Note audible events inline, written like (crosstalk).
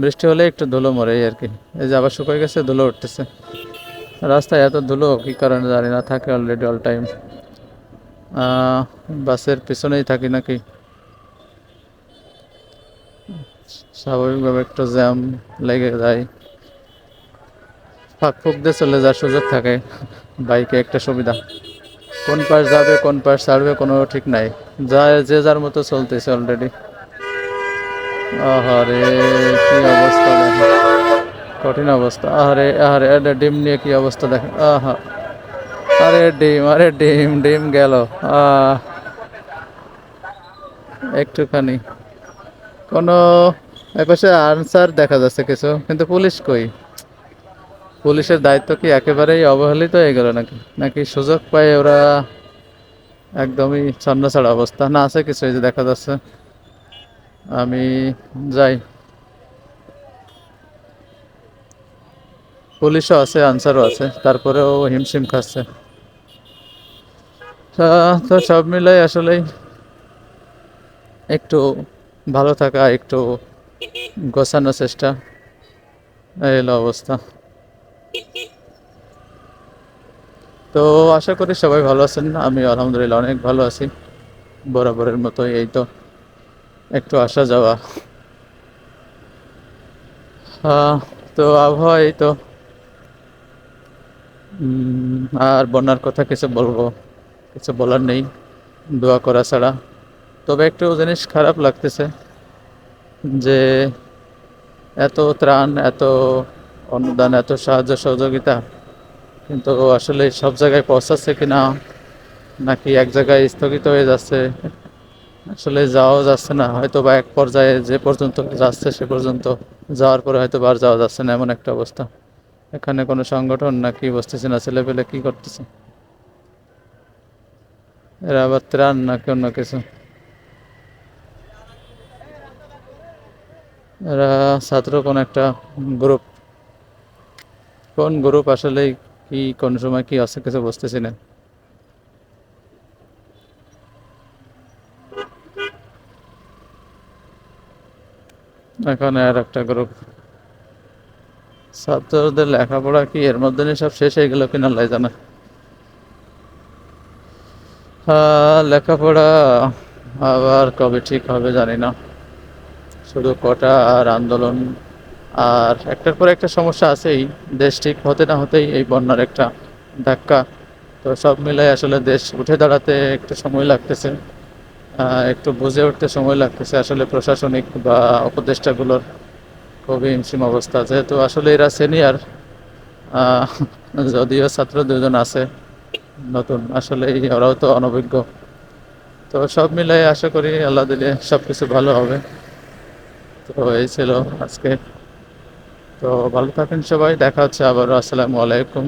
বৃষ্টি হলে একটু ধুলো মরে আর কি। এই যে আবার শুকিয়ে গেছে, ধুলো উঠতেছে। রাস্তায় এত ধুলো, কী কারণে জানি না, থাকে অলরেডি অল টাইম বাসের পিছনেই থাকি নাকি? স্বাভাবিকভাবে একটু জ্যাম লেগে যায়। ফাঁক ফুক দিয়ে চলে যাওয়ার সুযোগ থাকে। বাইকে একটা সুবিধা। কোন পাশ যাবে, কোন পাশ ছাড়বে, কোনো ঠিক নাই। যায় যে যার মতো চলতেছে অলরেডি আহারে, কি অবস্থা দেখেন। কঠিন অবস্থা। আহারে আহারে, আরে ডিম নিয়ে কি অবস্থা দেখেন। আহা। আরে ডিম আরে ডিম ডিম গেল। একটুখানি। কোনো এপাশে আনসার দেখা যাচ্ছে কিছু, কিন্তু পুলিশ কই? পুলিশের দায়িত্ব কি একেবারেই অবহেলিত হয়ে গেল নাকি? নাকি সুযোগ পায় ওরা একদমই ছন্নছাড়া অবস্থা? না, আছে কিছু, এই যে দেখা যাচ্ছে। আমি যাই। পুলিশও আছে, আনসারও আছে, তারপরেও হিমশিম খাচ্ছে। তা- সব মিলাই আসলেই একটু ভালো থাকা, একটু গোছানোর চেষ্টা, এই হলো অবস্থা। তো আশা করি সবাই ভালো আছেন আমি আলহামদুলিল্লাহ অনেক ভালো আছি, বরাবরের মতো এই তো। একটু আসা যাওয়া। তো আবহাওয়া এই তো। আর বন্যার কথা কিছু বলব। কিছু বলার নেই। দোয়া করা ছাড়া। তবে একটু জিনিস খারাপ লাগতেছে যে এত ত্রাণ, এত অনুদান, এত সাহায্য সহযোগিতা কিন্তু আসলে সব জায়গায় পৌঁছাচ্ছে কিনা নাকি এক জায়গায় স্থগিত হয়ে যাচ্ছে আসলে যাওয়া যাচ্ছে না। হয়তো বা এক পর্যায়ে যে পর্যন্ত যাচ্ছে সে পর্যন্ত যাওয়ার পরে হয়তো বা আর যাওয়া যাচ্ছে না, এমন একটা অবস্থা। এখানে কোনো সংগঠন না কি বসতেছে না ছেলে পেলে কি করতেছে? এরা আবার ত্রাণ না নাকি অন্য কিছু? এরা ছাত্র কোন একটা গ্রুপ কোন গ্রুপ আসলে কি, কোন সময় কি আছে কিছু বুঝতেছি না। এখানে আর একটা গ্রুপ ছাত্রদের লেখাপড়া কি এর মধ্যে সব শেষ হয়ে গেল কিনা লাই জানা। লেখাপড়া আবার কবে ঠিক হবে জানি না। শুধু কটা আর আন্দোলন আর একটার পর একটা সমস্যা আছেই। দেশ ঠিক হতে না হতেই এই বন্যার একটা ধাক্কা। তো সব মিলাই আসলে দেশ উঠে দাঁড়াতে একটু সময় লাগতেছে। একটু বুঝে উঠতে সময় লাগতেছে। আসলে প্রশাসনিক বা উপদেষ্টাগুলোর খুবই হিমশিম অবস্থা। যেহেতু আসলে এরা সিনিয়র (laughs) যদিও ছাত্র দুজন আছে, নতুন। আসলে ওরাও তো অনভিজ্ঞ। তো সব মিলাই আশা করি আল্লাহ দিলে সব কিছু ভালো হবে। তো এই ছিল আজকে। তো ভালো থাকেন সবাই। দেখা হচ্ছে আবারও। আসসালামু আলাইকুম।